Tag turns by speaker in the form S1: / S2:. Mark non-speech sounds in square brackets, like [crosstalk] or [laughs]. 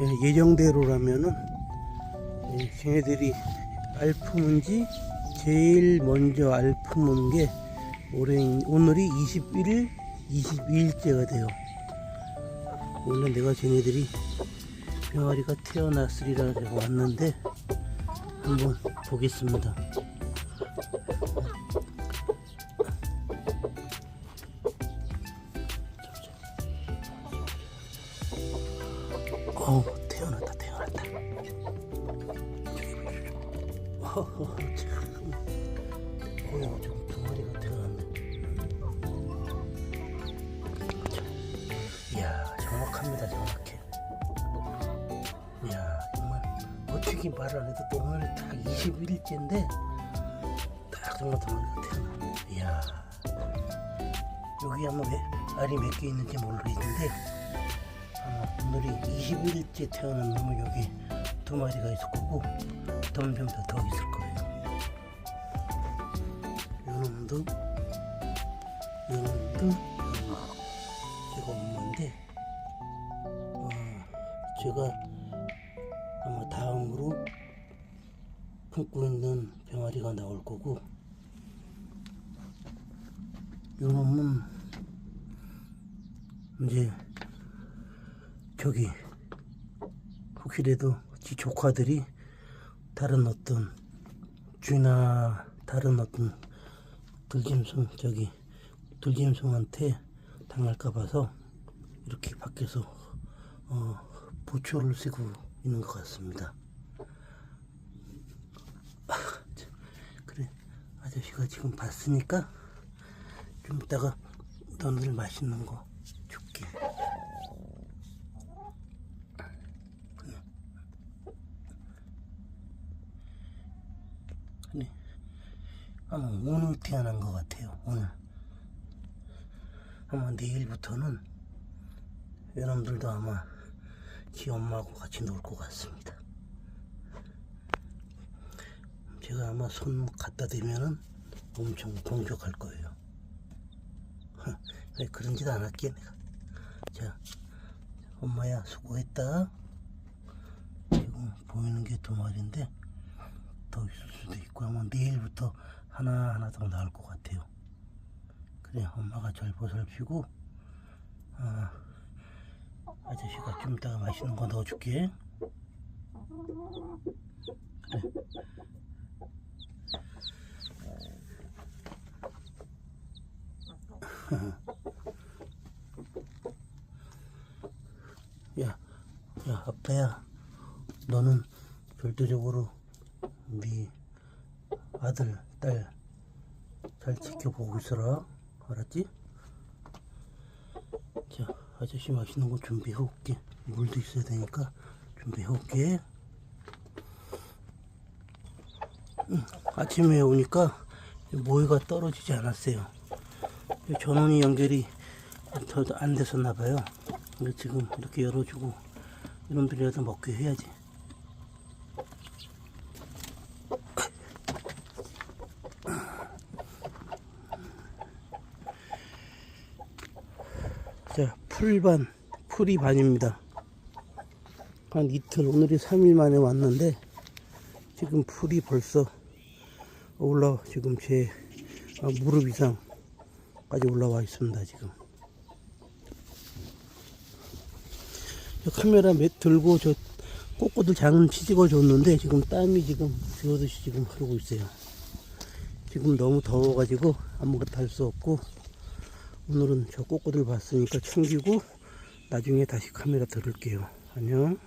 S1: 예, 예정대로라면은 예, 쟤네들이 알 품은지 제일 먼저 알 품은 게 올해 오늘이 21일, 22일째가 돼요. 원래 내가 쟤네들이 병아리가 태어났으리라 제가 왔는데 한번 보겠습니다. 참 고양 좀두 마리가 태어났네. 이야 정확합니다 정확해. 이야 정말 어떻게 말을 안 해도 또 오늘 딱 21일째인데 딱 정말 두 마리가 태어났네. 이야 여기 왜 알이 몇 개 있는지 모르겠는데 아마 오늘이 21일째 태어난 놈은 여기 두 마리가 있을 거고 덤좀더 더 있을 거예요. 요놈도 요놈도 제가 엄마인데 어, 제가 아마 다음으로 품고 있는 병아리가 나올 거고 요놈은 이제 저기 혹시라도 지 조카들이 다른 어떤 쥐나 다른 어떤 들짐승 저기 들짐승한테 당할까 봐서 이렇게 밖에서 어, 보초를 쓰고 있는 것 같습니다. 아, 참, 그래 아저씨가 지금 봤으니까 좀 이따가 너늘 맛있는 거 줄게. 그래. 아마 오늘 태어난 것 같아요. 오늘. 아마 내일부터는 여러분들도 아마 지 엄마하고 같이 놀 것 같습니다. 제가 아마 손 갖다 대면은 엄청 공격할 거예요. [laughs] 왜 그런 짓 안 할게 내가. 자, 엄마야 수고했다. 지금 보이는 게 두 마리인데 더 있을 수도 있고 아마 내일부터 하나 하나 더 나올 것 같아요. 그래 엄마가 잘 보살피고 아, 아저씨가 좀 이따가 맛있는 거 넣어줄게. 그래. [laughs] 야, 야 아빠야, 너는 절대적으로 네 아들, 딸 잘 지켜보고 있어라. 알았지? 자, 아저씨 맛있는 거 준비해 올게. 물도 있어야 되니까 준비해 올게. 응, 아침에 오니까 모이가 떨어지지 않았어요. 이 전원이 연결이 더 안 됐었나 봐요. 근데 지금 이렇게 열어주고 이놈들이라도 먹게 해야지. 자, 풀반, 풀이 반입니다. 한 이틀, 오늘이 3일 만에 왔는데, 지금 풀이 벌써 올라, 지금 제 아, 무릎 이상까지 올라와 있습니다, 지금. 저 카메라 몇 들고 저 꼬꼬들 장은 치직어 줬는데, 지금 땀이 지금 비오듯이 지금 흐르고 있어요. 지금 너무 더워가지고 아무것도 할 수 없고, 오늘은 저 꼬꼬들 봤으니까 챙기고 나중에 다시 카메라 들을게요. 안녕.